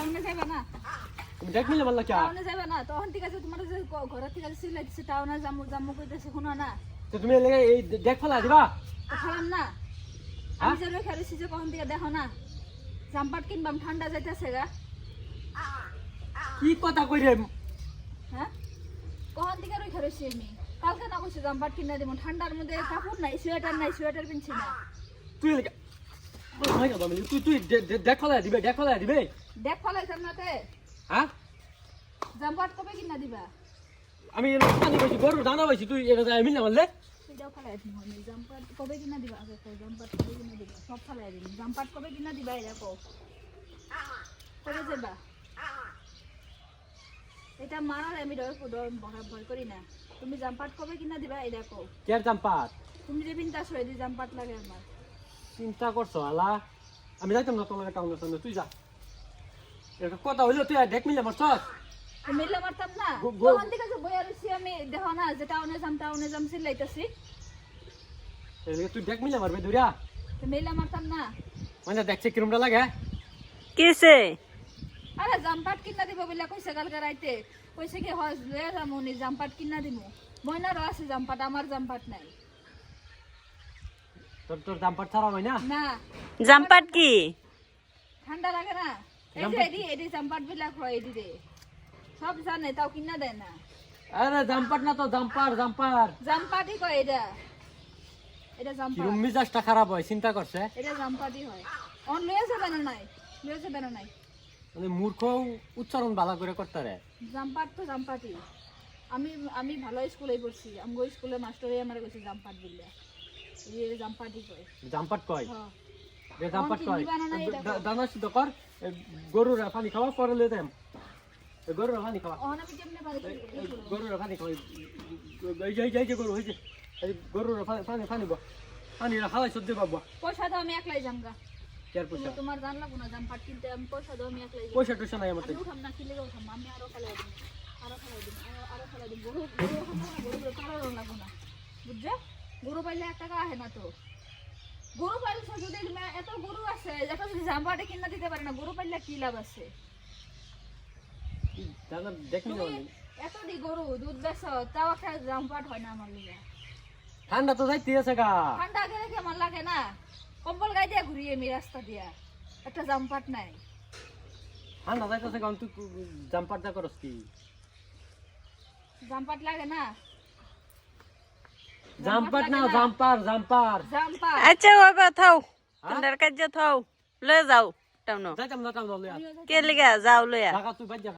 টাউনে যাবে না। তুমি দেখ মিলে মারলা কে? টাউনে যাবে না। তখন ঠিক আছে তোমার যে ঘ- ঘরের থেকে সিলাই টাউনে জামু জামু কইতেছে শুনো না। তো তুমি এলে এই দেখ ফেলা দিবা? খালাম না। আমি যে রেখে রয়েছি যে কখন থেকে দেখো না। জাম্পার কিনবাম ঠান্ডা যাইতেছে গা। কি কথা কই রে হ্যাঁ? কখন থেকে আমি? কালকে না কইছি জাম্পার কিনা দিব। ঠান্ডার মধ্যে কাপড় নাই সোয়েটার নাই সোয়েটার পিনছি না। তুই না তে হ্যাঁ জাম্পার কবে কিনা দিবা তুই জাম্পার কবে কিনা দিবা জাম্পার কবে কিনা দিবা জাম্পার কবে কিনা দিবা যাবা আমি ভয় না তুমি জাম্পার কবে কিনা দিবা এটা কও কের চাম্পাত তুমি যে বিনতা সই দি জাম্পার লাগে আমার। চিন্তা করছ আলা? আমি যাইতাম না তোমার টাউনের সামনে তুই যা। এটা কথা হইল তুই দেখ মিলে মারছস তো মিললে মারতাম না। তখন থেকে যে বইয়া রয়েছি আমি দেখো না যে টাউনে যাম টাউনে যাম সিলাইতেছি তুই দেখ মিলে মারবে দুরিয়া তো মিললে মারতাম না। মানে দেখছে কিরমটা লাগে কিসে? আরে জাম্পার কিনা দিব বলে কইছে কালকে রাইতে। কইছে কি হয় লয়ে যামু নি জাম্পার কিনা দিমু। ময়নারও আছে জাম্পাট আমার জাম্পাট নাই। তোর তোর জাম্পার ছাড়া হয় না? না। জাম্পাট কি? ঠান্ডা লাগে না। এই যে এডি এডি জাম্পাট বিলাক হয় এডি রে সব জানে তাও কিনা দেয় না। আরে জাম্পার না তো জাম্পার জাম্পার। জাম্পাটই কয় এটা। এটা জাম্পাট কিরম মিজাজটা খারাপ হয় চিন্তা করছে। এটা জাম্পাটই হয়। অন লয়ে যাবে না নাই লয়ে যাবে না নাই। মানে মূর্খ উচ্চারণ ভালো করে করতে রে জাম্পাট তো জাম্পাটই আমি আমি ভালো স্কুলে পড়ছি। আমগো স্কুলে মাস্টারে আমার কইছে জাম্পাট বললে এই জাম্পাটই কয়। জাম্পার কয়? হ্যাঁ। এ জাম্পার কি কয়। দানা সিদ্ধ কর গরুর পানি খাওয়া পরে দেম। এ গরুর পানি খাওয়া। গরুর পানি খাওয়া। এই যে এই যে- গরু হয়েছে গরুর পানি পানি পানি বা। পানি খাওয়াই সদ্য পাবো পয়সা দাও আমি একলাই জামগা কেয়ার পয়সা? তোমার জান লাগবো না জাম্পাট কিনতে আমি পয়সা দাও আমি একলাই পয়সা টয়সা নাই আমার আমি উঠাম না কিনলে উঠাম। আমি আরও খেলাই দিম আরও খেলাই দিম আরও খেলাই দিম। গরু গরু গরু কারও লাগবো না বুঝছ গরু পাইলে এক টাকা আহে না তো। গরু পাইলে যদি এত গরু আছে এটা যদি জাম্পাটে কিনা দিতে পারে না গরু পাইলে কি লাভ আছে? দাদা এত দি গরু দুধ বেচ তাও একটা জাম্পাট হয় না আমার লিগে ঠান্ডা তো যাইতে আছে গা। ঠান্ডা গেলে কেমন লাগে না? কম্বল গায়ে দিয়ে ঘুরি আমি রাস্তা দিয়া। একটা জাম্পাট নাই। ঠান্ডা যাইতেছে গা তুই জাম্পার যা করস কি? জাম্পাট লাগে না। জাম্পার না জাম্পার জাম্পার। আচ্ছা বাবা থাও তোমার কাজ থাও। লয়ে যাও টাউন কে লিগা যাও লইয়া ঢাকা তুই বাদ যা।